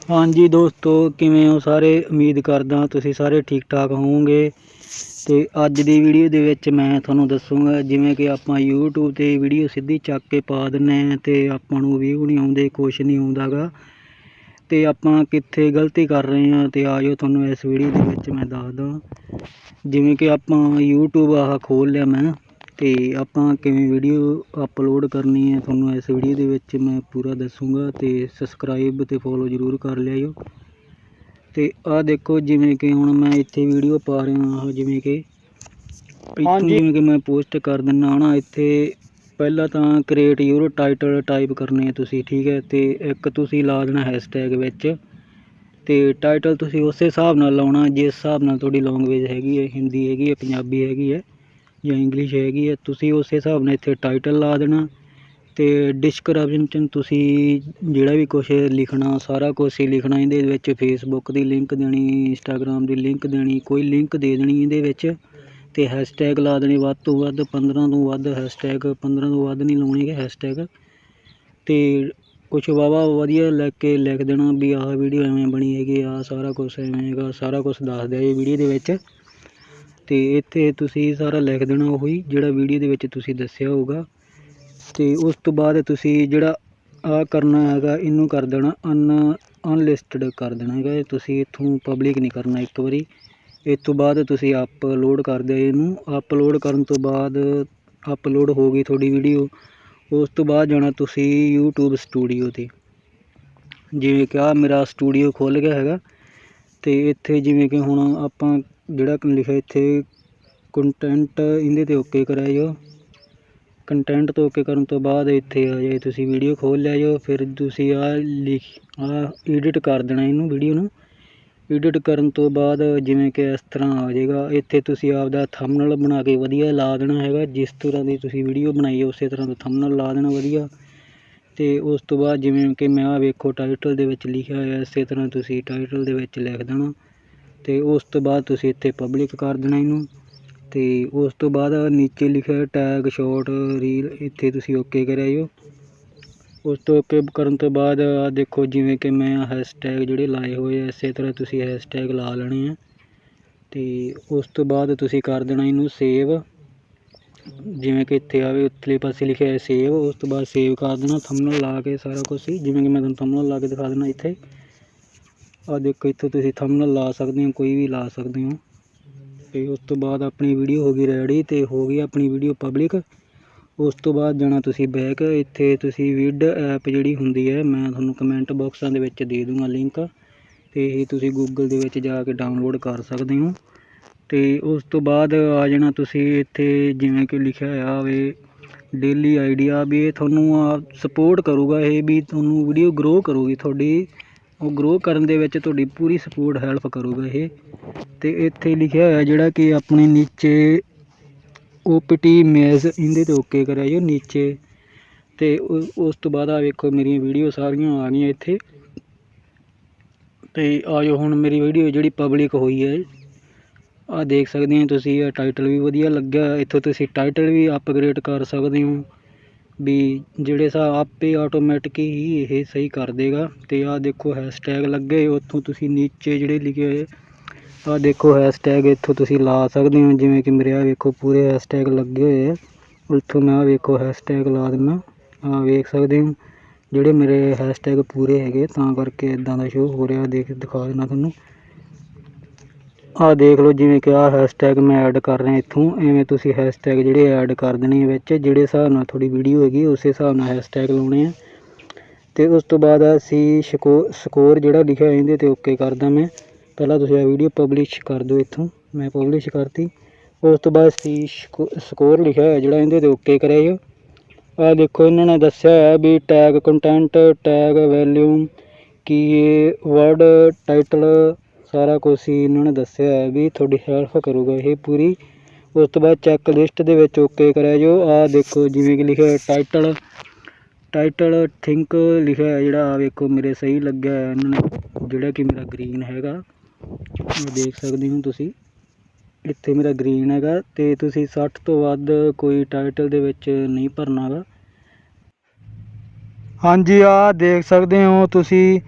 ਹਾਂਜੀ ਦੋਸਤੋ, ਕਿਵੇਂ ਹੋ ਸਾਰੇ? ਉਮੀਦ ਕਰਦਾ ਤੁਸੀਂ ਸਾਰੇ ਠੀਕ ਠਾਕ ਹੋਵੋਗੇ। ਤੇ ਅੱਜ ਦੀ ਵੀਡੀਓ ਦੇ ਵਿੱਚ ਮੈਂ ਤੁਹਾਨੂੰ ਦੱਸੂਗਾ ਜਿਵੇਂ ਕਿ ਆਪਾਂ YouTube ਤੇ ਵੀਡੀਓ ਸਿੱਧੀ ਚੱਕ ਕੇ ਪਾ ਦਿੰਨੇ ਆ ਤੇ ਆਪਾਂ ਨੂੰ ਵਿਊ ਨਹੀਂ ਆਉਂਦੇ, ਕੁਛ ਨਹੀਂ ਆਉਂਦਾਗਾ। ਤੇ ਆਪਾਂ ਕਿੱਥੇ ਗਲਤੀ ਕਰ ਰਹੇ ਹਾਂ ਤੇ ਆਜੋ ਤੁਹਾਨੂੰ ਇਸ ਵੀਡੀਓ ਦੇ ਵਿੱਚ ਮੈਂ ਦੱਸਦਾ। ਜਿਵੇਂ ਕਿ ਆਪਾਂ YouTube ਆਹ ਖੋਲ ਲਿਆ ਮੈਂ। ਤੇ ਆਪਾਂ ਕਿਵੇਂ ਵੀਡੀਓ ਅਪਲੋਡ ਕਰਨੀ ਹੈ ਤੁਹਾਨੂੰ ਇਸ ਵੀਡੀਓ ਦੇ ਵਿੱਚ ਮੈਂ ਪੂਰਾ ਦੱਸੂਗਾ ਤੇ ਸਬਸਕ੍ਰਾਈਬ ਤੇ ਫੋਲੋ ਜ਼ਰੂਰ ਕਰ ਲਿਆਇਓ ਤੇ ਆਹ ਦੇਖੋ ਜਿਵੇਂ ਕਿ ਹੁਣ ਮੈਂ ਇੱਥੇ ਵੀਡੀਓ ਪਾ ਰਿਹਾ ਹਾਂ ਜਿਵੇਂ ਕਿ ਇੱਥੋਂ। ਜਿਵੇਂ ਕਿ ਮੈਂ ਪੋਸਟ ਕਰ ਦਿੰਨਾ ਹਨਾ ਇੱਥੇ ਪਹਿਲਾਂ ਤਾਂ ਕ੍ਰੀਏਟ ਯੂਰ ਟਾਈਟਲ ਟਾਈਪ ਕਰਨੀ ਹੈ ਤੁਸੀਂ ਠੀਕ ਹੈ ਤੇ ਇੱਕ ਤੁਸੀਂ ਲਾ ਦੇਣਾ ਹੈਸ਼ਟੈਗ ਵਿੱਚ ਤੇ ਟਾਈਟਲ ਤੁਸੀਂ ਉਸੇ ਹਿਸਾਬ ਨਾਲ ਲਾਉਣਾ ਜਿਸ ਹਿਸਾਬ ਨਾਲ ਤੁਹਾਡੀ ਲੈਂਗੁਏਜ ਹੈਗੀ ਹੈ ਹਿੰਦੀ ਹੈਗੀ ਹੈ ਪੰਜਾਬੀ ਹੈਗੀ ਹੈ ਜਾਂ ਇੰਗਲਿਸ਼ ਹੈਗੀ ਹੈ, ਤੁਸੀਂ ਉਸੇ ਹਿਸਾਬ ਨਾਲ ਇੱਥੇ ਟਾਈਟਲ ਲਾ ਦੇਣਾ ਅਤੇ ਡਿਸਕ੍ਰਿਪਸ਼ਨ 'ਚ ਤੁਸੀਂ ਜਿਹੜਾ ਵੀ ਕੁਛ ਲਿਖਣਾ, ਸਾਰਾ ਕੁਛ ਹੀ ਲਿਖਣਾ, ਇਹਦੇ ਵਿੱਚ ਫੇਸਬੁੱਕ ਦੀ ਲਿੰਕ ਦੇਣੀ ਇੰਸਟਾਗ੍ਰਾਮ ਦੀ ਲਿੰਕ ਦੇਣੀ, ਕੋਈ ਲਿੰਕ ਦੇ ਦੇਣੀ ਇਹਦੇ ਵਿੱਚ ਅਤੇ ਹੈਸ਼ਟੈਗ ਲਾ ਦੇਣੀ, ਵੱਧ ਤੋਂ ਵੱਧ 15 ਤੋਂ ਵੱਧ ਹੈਸ਼ਟੈਗ 15 ਤੋਂ ਵੱਧ ਨਹੀਂ ਲਾਉਣੇ ਗੇ ਹੈਸ਼ਟੈਗ ਅਤੇ ਕੁਛ ਵਾਵਾ ਵਧੀਆ ਲਿਖ ਕੇ ਲਿਖ ਦੇਣਾ ਵੀ ਆਹ ਵੀਡੀਓ ਐਵੇਂ ਬਣੀ ਹੈਗੀ ਆ ਸਾਰਾ ਕੁਛ ਐਵੇਂ ਹੈਗਾ, ਸਾਰਾ ਕੁਛ ਦੱਸ ਦਿਆ ਇਹ ਵੀਡੀਓ ਦੇ ਵਿੱਚ। ਅਤੇ ਇੱਥੇ ਤੁਸੀਂ ਸਾਰਾ ਲਿਖ ਦੇਣਾ ਉਹੀ, ਜਿਹੜਾ ਵੀਡੀਓ ਦੇ ਵਿੱਚ ਤੁਸੀਂ ਦੱਸਿਆ ਹੋਊਗਾ। ਤੇ ਉਸ ਤੋਂ ਬਾਅਦ ਤੁਸੀਂ ਜਿਹੜਾ ਆ ਕਰਨਾ ਹੈਗਾ, ਇਹਨੂੰ ਕਰ ਦੇਣਾ ਅਨ ਅਨਲਿਸਟਡ ਕਰ ਦੇਣਾ ਹੈਗਾ। ਤੁਸੀਂ ਇੱਥੋਂ ਪਬਲਿਕ ਨਹੀਂ ਕਰਨਾ ਇੱਕ ਵਾਰੀ। ਇਸ ਤੋਂ ਬਾਅਦ ਤੁਸੀਂ ਅਪਲੋਡ ਕਰ ਦਿਓ ਇਹਨੂੰ। ਅਪਲੋਡ ਕਰਨ ਤੋਂ ਬਾਅਦ ਅਪਲੋਡ ਹੋ ਗਈ ਤੁਹਾਡੀ ਵੀਡੀਓ ਉਸ ਤੋਂ ਬਾਅਦ ਜਾਣਾ ਤੁਸੀਂ YouTube ਸਟੂਡੀਓ ਤੇ। ਜਿਵੇਂ ਕਿ ਆ ਮੇਰਾ ਸਟੂਡੀਓ ਖੁੱਲ ਗਿਆ ਹੈਗਾ। ਤੇ ਇੱਥੇ ਜਿਵੇਂ ਕਿ ਹੁਣ ਆਪਾਂ ਜਿਹੜਾ ਲਿਖਿਆ ਇੱਥੇ ਕੰਟੈਂਟ ਇਹਦੇ ਤੇ ਓਕੇ ਕਰਾਇਓ ਕੰਟੈਂਟ ਤੋਂ ਓਕੇ ਕਰਨ ਤੋਂ ਬਾਅਦ ਇੱਥੇ ਆ ਜਾਏ ਤੁਸੀਂ ਵੀਡੀਓ ਖੋਲ ਲਿਆਇਓ ਫਿਰ ਤੁਸੀਂ ਆ ਲਿਖ ਆ ਐਡਿਟ ਕਰ ਦੇਣਾ ਇਹਨੂੰ ਵੀਡੀਓ ਨੂੰ। ਐਡਿਟ ਕਰਨ ਤੋਂ ਬਾਅਦ ਜਿਵੇਂ ਕਿ ਇਸ ਤਰ੍ਹਾਂ ਆ ਜਾਏਗਾ, ਇੱਥੇ ਤੁਸੀਂ ਆਪਦਾ ਥੰਬਨੇਲ ਬਣਾ ਕੇ ਵਧੀਆ ਲਾ ਦੇਣਾ ਹੈਗਾ, ਜਿਸ ਤਰ੍ਹਾਂ ਦੀ ਤੁਸੀਂ ਵੀਡੀਓ ਬਣਾਈ ਹੈ ਉਸੇ ਤਰ੍ਹਾਂ ਦਾ ਥੰਬਨੇਲ ਲਾ ਦੇਣਾ ਵਧੀਆ। ਤੇ ਉਸ ਤੋਂ ਬਾਅਦ ਜਿਵੇਂ ਕਿ ਮੈਂ ਆ ਵੇਖੋ ਟਾਈਟਲ ਦੇ ਵਿੱਚ ਲਿਖਿਆ ਹੋਇਆ, ਇਸੇ ਤਰ੍ਹਾਂ ਤੁਸੀਂ ਟਾਈਟਲ ਦੇ ਵਿੱਚ ਲਿਖ ਦੇਣਾ। ਅਤੇ ਉਸ ਤੋਂ ਬਾਅਦ ਤੁਸੀਂ ਇੱਥੇ ਪਬਲਿਕ ਕਰ ਦੇਣਾ ਇਹਨੂੰ। ਅਤੇ ਉਸ ਤੋਂ ਬਾਅਦ ਨੀਚੇ ਲਿਖਿਆ ਟੈਗ ਸ਼ੋਟ ਰੀਲ ਇੱਥੇ ਤੁਸੀਂ ਓਕੇ ਕਰਾਇਓ ਉਸ ਤੋਂ ਓਕੇ ਕਰਨ ਤੋਂ ਬਾਅਦ ਆ ਦੇਖੋ ਜਿਵੇਂ ਕਿ ਮੈਂ ਹੈਸ਼ਟੈਗ ਜਿਹੜੇ ਲਾਏ ਹੋਏ ਆ, ਇਸੇ ਤਰ੍ਹਾਂ ਤੁਸੀਂ ਹੈਸ਼ਟੈਗ ਲਾ ਲੈਣੇ ਆ। ਅਤੇ ਉਸ ਤੋਂ ਬਾਅਦ ਤੁਸੀਂ ਕਰ ਦੇਣਾ ਇਹਨੂੰ ਸੇਵ ਜਿਵੇਂ ਕਿ ਇੱਥੇ ਆਵੇ ਉੱਤਲੇ ਪਾਸੇ ਲਿਖਿਆ ਹੈ ਸੇਵ ਉਸ ਤੋਂ ਬਾਅਦ ਸੇਵ ਕਰ ਦੇਣਾ ਥੰਬਨੇਲ ਲਾ ਕੇ ਸਾਰਾ ਕੁਝ ਹੀ। ਜਿਵੇਂ ਕਿ ਮੈਂ ਤੁਹਾਨੂੰ ਥੰਬਨੇਲ ਲਾ ਕੇ ਦਿਖਾ ਦੇਣਾ ਇੱਥੇ। ਆ ਦੇਖੋ, ਇੱਥੋਂ ਤੁਸੀਂ ਥੰਬਨੇਲ ਲਾ ਸਕਦੇ ਹੋ, ਕੋਈ ਵੀ ਲਾ ਸਕਦੇ ਹੋ। ਤੇ ਉਸ ਤੋਂ ਬਾਅਦ ਆਪਣੀ ਵੀਡੀਓ ਹੋ ਗਈ ਰੈਡੀ ਤੇ ਹੋ ਗਈ ਆਪਣੀ ਵੀਡੀਓ ਪਬਲਿਕ ਉਸ ਤੋਂ ਬਾਅਦ ਜਾਣਾ ਤੁਸੀਂ ਬੈਕ ਇੱਥੇ ਤੁਸੀਂ ਵਿਡ ਐਪ ਜਿਹੜੀ ਹੁੰਦੀ ਹੈ, ਮੈਂ ਤੁਹਾਨੂੰ ਕਮੈਂਟ ਬਾਕਸਾਂ ਦੇ ਵਿੱਚ ਦੇ ਦੂੰਗਾ ਲਿੰਕ ਤੇ ਇਹ ਤੁਸੀਂ ਗੂਗਲ ਦੇ ਵਿੱਚ ਜਾ ਕੇ ਡਾਊਨਲੋਡ ਕਰ ਸਕਦੇ ਹੋ। ਤੇ ਉਸ ਤੋਂ ਬਾਅਦ ਆ ਜਾਣਾ ਤੁਸੀਂ ਇੱਥੇ, ਜਿਵੇਂ ਕਿ ਲਿਖਿਆ ਹੋਇਆ ਹੋਵੇ ਡੇਲੀ ਆਈਡੀਆ ਵੀ ਇਹ ਤੁਹਾਨੂੰ ਸਪੋਰਟ ਕਰੂਗਾ, ਇਹ ਵੀ ਤੁਹਾਨੂੰ ਵੀਡੀਓ ਗਰੋ ਕਰੂਗੀ ਤੁਹਾਡੀ। ਉਹ ਗਰੋ ਕਰਨ ਦੇ ਵਿੱਚ ਤੁਹਾਡੀ ਪੂਰੀ ਸਪੋਰਟ ਹੈਲਪ ਕਰੂਗਾ ਇਹ। ਤੇ ਇੱਥੇ ਲਿਖਿਆ ਹੋਇਆ ਜਿਹੜਾ ਕਿ ਆਪਣੇ ਨੀਚੇ ਓਪੀਟੀ ਮੇਜ਼ ਇਹਦੇ ਤੇ ਓਕੇ ਕਰਿਆ ਕਰਾਇਓ, ਨੀਚੇ। ਤੇ ਉਸ ਤੋਂ ਬਾਅਦ ਆ ਵੇਖੋ ਮੇਰੀਆਂ ਵੀਡੀਓ ਸਾਰੀਆਂ ਆ ਗਈਆਂ ਇੱਥੇ। ਤੇ ਆਜੋ ਹੁਣ ਮੇਰੀ ਵੀਡੀਓ ਜਿਹੜੀ ਪਬਲਿਕ ਹੋਈ ਹੈ ਆ ਦੇਖ ਸਕਦੇ ਹੋ ਤੁਸੀਂ, ਇਹ ਟਾਈਟਲ ਵੀ ਵਧੀਆ ਲੱਗਿਆ। ਇੱਥੋਂ ਤੁਸੀਂ ਟਾਈਟਲ ਵੀ ਅਪਗ੍ਰੇਡ ਕਰ ਸਕਦੇ ਹੋ। ਵੀ ਜਿਹੜੇ ਸਾ ਆਪੇ ਆਟੋਮੈਟਿਕ ਹੀ ਇਹ ਸਹੀ ਕਰ ਦੇਗਾ। ਤੇ ਆ ਦੇਖੋ ਹੈਸ਼ਟੈਗ ਲੱਗੇ ਉੱਥੋਂ ਤੁਸੀਂ ਨੀਚੇ ਜਿਹੜੇ ਲਿਖੇ ਹੋਏ, ਆਹ ਦੇਖੋ ਹੈਸ਼ਟੈਗ ਇੱਥੋਂ ਤੁਸੀਂ ਲਾ ਸਕਦੇ ਹੋ। ਜਿਵੇਂ ਕਿ ਮੇਰੇ ਆ ਵੇਖੋ ਪੂਰੇ ਹੈਸ਼ਟੈਗ ਲੱਗੇ ਹੋਏ ਆ। ਉੱਥੋਂ ਮੈਂ ਆ ਵੇਖੋ ਹੈਸ਼ਟੈਗ ਲਾ ਦਿੰਦਾ। ਆ ਵੇਖ ਸਕਦੇ ਹੋ, ਜਿਹੜੇ ਮੇਰੇ ਹੈਸ਼ਟੈਗ ਪੂਰੇ ਹੈਗੇ, ਤਾਂ ਕਰਕੇ ਇਦਾਂ ਦਾ ਸ਼ੋਅ ਹੋ ਰਿਹਾ। ਦੇਖ, ਦਿਖਾ ਦੇਣਾ ਤੁਹਾਨੂੰ। ਆਹ ਦੇਖ ਲਓ ਜਿਵੇਂ ਕਿ ਆਹ ਹੈਸ਼ਟੈਗ ਮੈਂ ਐਡ ਕਰ ਰਿਹਾ ਇੱਥੋਂ। ਐਵੇਂ ਤੁਸੀਂ ਹੈਸ਼ਟੈਗ ਜਿਹੜੇ ਐਡ ਕਰ ਦੇਣੇ ਆ ਵਿੱਚ, ਜਿਹੜੇ ਹਿਸਾਬ ਨਾਲ ਤੁਹਾਡੀ ਵੀਡੀਓ ਹੈਗੀ, ਉਸੇ ਹਿਸਾਬ ਨਾਲ ਹੈਸ਼ਟੈਗ ਲਾਉਣੇ ਆ। ਤੇ ਉਸ ਤੋਂ ਬਾਅਦ ਅਸੀਂ ਸੀ ਸਕੋਰ ਜਿਹੜਾ ਲਿਖਿਆ ਇਹਦੇ ਤੇ ਓਕੇ ਕਰਦਾ ਮੈਂ। ਪਹਿਲਾਂ ਤੁਸੀਂ ਆ ਵੀਡੀਓ ਪਬਲਿਸ਼ ਕਰ ਦਿਓ ਇੱਥੋਂ। ਮੈਂ ਪਬਲਿਸ਼ ਕਰਤੀ। ਉਸ ਤੋਂ ਬਾਅਦ ਸੀ ਸਕੋਰ ਲਿਖਿਆ ਹੋਇਆ ਜਿਹੜਾ ਇਹਦੇ ਤੇ ਓਕੇ ਕਰਿਆ ਆ ਦੇਖੋ, ਇਹਨਾਂ ਨੇ ਦੱਸਿਆ ਹੈ ਵੀ ਟੈਗ ਕੰਟੈਂਟ ਟੈਗ ਵੈਲਿਊਮ ਕੀ ਇਹ ਵਰਡ ਟਾਈਟਲ ਸਾਰਾ ਕੁਝ ਹੀ ਇਹਨਾਂ ਨੇ ਦੱਸਿਆ ਹੈ ਵੀ ਤੁਹਾਡੀ ਹੈਲਪ ਕਰੂਗਾ, ਇਹ ਪੂਰੀ। ਉਸ ਤੋਂ ਬਾਅਦ ਚੈੱਕ ਲਿਸਟ ਦੇ ਵਿੱਚ ਓਕੇ ਕਰਿਆ ਜੋ। ਆਹ ਦੇਖੋ ਜਿਵੇਂ ਕਿ ਲਿਖਿਆ ਟਾਈਟਲ ਟਾਈਟਲ ਥਿੰਕ ਲਿਖਿਆ ਹੈ ਜਿਹੜਾ ਆ ਵੇਖੋ ਮੇਰੇ ਸਹੀ ਲੱਗਿਆ ਹੈ ਇਹਨਾਂ ਨੇ, ਜਿਹੜਾ ਕਿ ਮੇਰਾ ਗ੍ਰੀਨ ਹੈਗਾ। ਦੇਖ ਸਕਦੇ ਹੋ ਤੁਸੀਂ। ਇੱਥੇ ਮੇਰਾ ਗ੍ਰੀਨ ਹੈਗਾ ਤੇ ਤੁਸੀਂ 60 ਤੋਂ ਵੱਧ ਕੋਈ ਟਾਈਟਲ ਦੇ ਵਿੱਚ ਨਹੀਂ ਭਰਨਾਗਾ ਹਾਂਜੀ ਆ ਦੇਖ ਸਕਦੇ ਹੋ ਤੁਸੀਂ।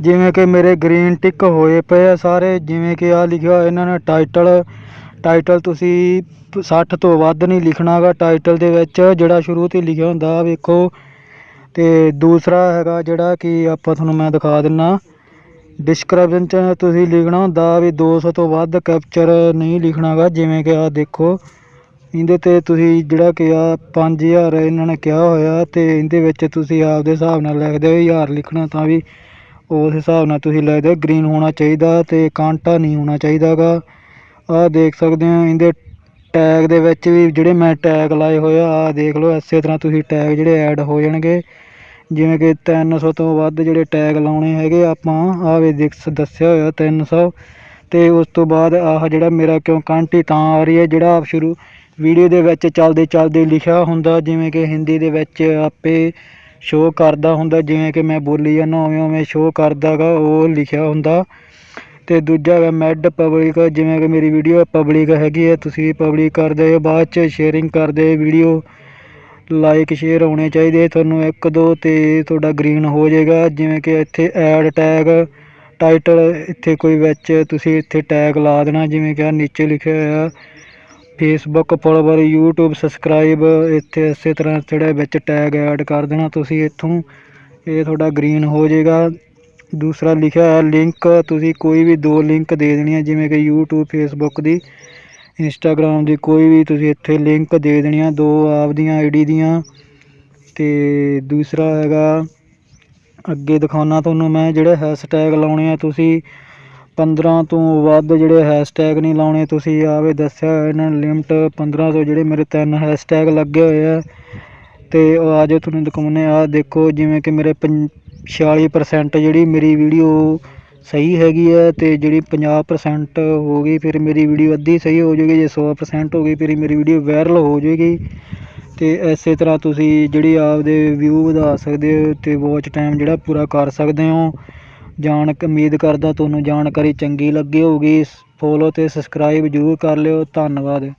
ਜਿਵੇਂ ਕਿ ਮੇਰੇ ਗ੍ਰੀਨ ਟਿਕ ਹੋਏ ਪਏ ਆ ਸਾਰੇ, ਜਿਵੇਂ ਕਿ ਆ ਲਿਖਿਆ ਹੋਇਆ ਇਹਨਾਂ ਨੇ ਟਾਈਟਲ ਟਾਈਟਲ ਤੁਸੀਂ 60 ਤੋਂ ਵੱਧ ਨਹੀਂ ਲਿਖਣਾਗਾ ਟਾਈਟਲ ਦੇ ਵਿੱਚ, ਜਿਹੜਾ ਸ਼ੁਰੂ ਤੇ ਲਿਖਿਆ ਹੁੰਦਾ ਵੇਖੋ। ਤੇ ਦੂਸਰਾ ਹੈਗਾ ਜਿਹੜਾ ਕਿ ਆਪਾਂ ਤੁਹਾਨੂੰ ਮੈਂ ਦਿਖਾ ਦਿੰਨਾ। ਡਿਸਕ੍ਰਿਪਸ਼ਨ ਚ ਤੁਸੀਂ ਲਿਖਣਾ ਹੁੰਦਾ ਵੀ 200 ਤੋਂ ਵੱਧ ਕੈਪਚਰ ਨਹੀਂ ਲਿਖਣਾਗਾ, ਜਿਵੇਂ ਕਿ ਆ ਦੇਖੋ। ਇਹਦੇ ਤੇ ਤੁਸੀਂ ਜਿਹੜਾ ਕਿ ਆ 5000 ਇਹਨਾਂ ਨੇ ਕਿਹਾ ਹੋਇਆ ਤੇ ਇਹਦੇ ਵਿੱਚ ਤੁਸੀਂ ਆਪਦੇ ਹਿਸਾਬ ਨਾਲ ਲਿਖਦੇ ਹੋ 1000 ਲਿਖਣਾ ਤਾਂ ਵੀ ਉਸ ਹਿਸਾਬ ਨਾਲ ਤੁਸੀਂ ਲੈ ਦਿਓ ਗ੍ਰੀਨ ਹੋਣਾ ਚਾਹੀਦਾ ਅਤੇ ਕਾਂਟਾ ਨਹੀਂ ਹੋਣਾ ਚਾਹੀਦਾ ਗਾ ਆਹ ਦੇਖ ਸਕਦੇ ਹੋ ਇਹਦੇ ਟੈਗ ਦੇ ਵਿੱਚ ਵੀ ਜਿਹੜੇ ਮੈਂ ਟੈਗ ਲਾਏ ਹੋਏ ਆ, ਆਹ ਦੇਖ ਲਓ, ਇਸੇ ਤਰ੍ਹਾਂ ਤੁਸੀਂ ਟੈਗ ਜਿਹੜੇ ਐਡ ਹੋ ਜਾਣਗੇ। ਜਿਵੇਂ ਕਿ 300 ਤੋਂ ਵੱਧ ਜਿਹੜੇ ਟੈਗ ਲਾਉਣੇ ਹੈਗੇ ਆਪਾਂ, ਆਹ ਵੀ ਦੇਖ, ਦੱਸਿਆ ਹੋਇਆ 300 ਤੇ ਉਸ ਤੋਂ ਬਾਅਦ ਆਹ ਜਿਹੜਾ ਮੇਰਾ ਕਿਉਂ ਕਾਂਟੀ ਤਾਂ ਆ ਰਹੀ ਹੈ, ਜਿਹੜਾ ਆਪ ਸ਼ੁਰੂ ਵੀਡੀਓ ਦੇ ਵਿੱਚ ਚੱਲਦੇ ਚੱਲਦੇ ਲਿਖਿਆ ਹੁੰਦਾ, ਜਿਵੇਂ ਕਿ ਹਿੰਦੀ ਦੇ ਵਿੱਚ ਆਪੇ ਸ਼ੋਅ ਕਰਦਾ ਹੁੰਦਾ, ਜਿਵੇਂ ਕਿ ਮੈਂ ਬੋਲੀ ਜਾਂਦਾ, ਉਵੇਂ ਉਵੇਂ ਸ਼ੋਅ ਕਰਦਾਗਾ, ਉਹ ਲਿਖਿਆ ਹੁੰਦਾ। ਤੇ ਦੂਜਾ ਹੈਗਾ ਮੈਡ ਪਬਲਿਕ ਜਿਵੇਂ ਕਿ ਮੇਰੀ ਵੀਡੀਓ ਪਬਲਿਕ ਹੈਗੀ ਹੈ, ਤੁਸੀਂ ਪਬਲਿਕ ਕਰਦੇ ਹੋ ਬਾਅਦ ਚ ਸ਼ੇਅਰਿੰਗ ਕਰਦੇ ਵੀਡੀਓ ਲਾਈਕ ਸ਼ੇਅਰ ਹੋਣੇ ਚਾਹੀਦੇ, ਤੁਹਾਨੂੰ ਇੱਕ, ਦੋ ਤੇ ਤੁਹਾਡਾ ਗ੍ਰੀਨ ਹੋ ਜਾਏਗਾ। ਜਿਵੇਂ ਕਿ ਇੱਥੇ ਐਡ ਟੈਗ ਟਾਈਟਲ ਇੱਥੇ ਕੋਈ ਵਿੱਚ ਤੁਸੀਂ ਇੱਥੇ ਟੈਗ ਲਾ ਦੇਣਾ, ਜਿਵੇਂ ਕਿ ਆ ਨੀਚੇ ਲਿਖਿਆ ਹੋਇਆ। ਫੇਸਬੁੱਕ ਫੋਲੋਵਰ ਯੂਟਿਊਬ ਸਬਸਕ੍ਰਾਈਬ ਇੱਥੇ ਇਸੇ ਤਰ੍ਹਾਂ ਜਿਹੜਾ ਵਿੱਚ ਟੈਗ ਐਡ ਕਰ ਦੇਣਾ ਤੁਸੀਂ ਇੱਥੋਂ। ਇਹ ਤੁਹਾਡਾ ਗ੍ਰੀਨ ਹੋ ਜਾਏਗਾ। ਦੂਸਰਾ ਲਿਖਿਆ ਹੈ ਲਿੰਕ ਤੁਸੀਂ ਕੋਈ ਵੀ ਦੋ ਲਿੰਕ ਦੇ ਦੇਣੀ ਹੈ ਜਿਵੇਂ ਕਿ YouTube, Facebook ਦੀ। ਇੰਸਟਾਗ੍ਰਾਮ ਦੀ ਕੋਈ ਵੀ ਤੁਸੀਂ ਇੱਥੇ ਲਿੰਕ ਦੇ ਦੇਣੀ ਦੇਣੀਆਂ, ਦੋ ਆਪਦੀਆਂ ਆਈਡੀ ਦੀਆਂ। ਤੇ ਦੂਸਰਾ ਹੈਗਾ, ਅੱਗੇ ਦਿਖਾਉਣਾ ਤੁਹਾਨੂੰ ਮੈਂ, ਜਿਹੜੇ ਹੈਸ਼ਟੈਗ ਲਾਉਣੇ ਆ ਤੁਸੀਂ। 15 ਤੋਂ ਵੱਧ ਜਿਹੜੇ ਹੈਸ਼ਟੈਗ ਨਹੀਂ ਲਾਉਣੇ, ਤੁਸੀਂ ਆਵੇ ਦੱਸਿਆ ਹੋਇਆ ਇਹਨਾਂ ਨੇ ਲਿਮਟ 15 ਤੋਂ ਜਿਹੜੇ ਮੇਰੇ ਤਿੰਨ ਹੈਸ਼ਟੈਗ ਲੱਗੇ ਹੋਏ ਆ। ਤੇ ਆ ਜਾਓ ਤੁਹਾਨੂੰ ਦਿਖਾਉਂਦੇ ਆ। ਦੇਖੋ ਜਿਵੇਂ ਕਿ ਮੇਰੇ ਪੰ- 46% ਜਿਹੜੀ ਮੇਰੀ ਵੀਡੀਓ ਸਹੀ ਹੈਗੀ ਹੈ ਤੇ ਜਿਹੜੀ 50% ਹੋ ਗਈ, ਫਿਰ ਮੇਰੀ ਵੀਡੀਓ ਅੱਧੀ ਸਹੀ ਹੋ ਜਾਏਗੀ। ਜੇ 100% ਹੋ ਗਈ, ਫਿਰ ਮੇਰੀ ਵੀਡੀਓ ਵਾਇਰਲ ਹੋ ਜਾਏਗੀ। ਤੇ ਇਸੇ ਤਰ੍ਹਾਂ ਤੁਸੀਂ ਜਿਹੜੀ ਆਪਦੇ ਵਿਊ ਵਧਾ ਸਕਦੇ ਹੋ ਤੇ ਵਾਚ ਟਾਈਮ ਜਿਹੜਾ ਪੂਰਾ ਕਰ ਸਕਦੇ ਹੋ। ਜਾਣ ਉਮੀਦ ਕਰਦਾ ਤੁਹਾਨੂੰ ਜਾਣਕਾਰੀ ਚੰਗੀ ਲੱਗੀ ਹੋਊਗੀ। ਫੋਲੋ ਅਤੇ ਸਬਸਕ੍ਰਾਈਬ ਜ਼ਰੂਰ ਕਰ ਲਿਓ। ਧੰਨਵਾਦ।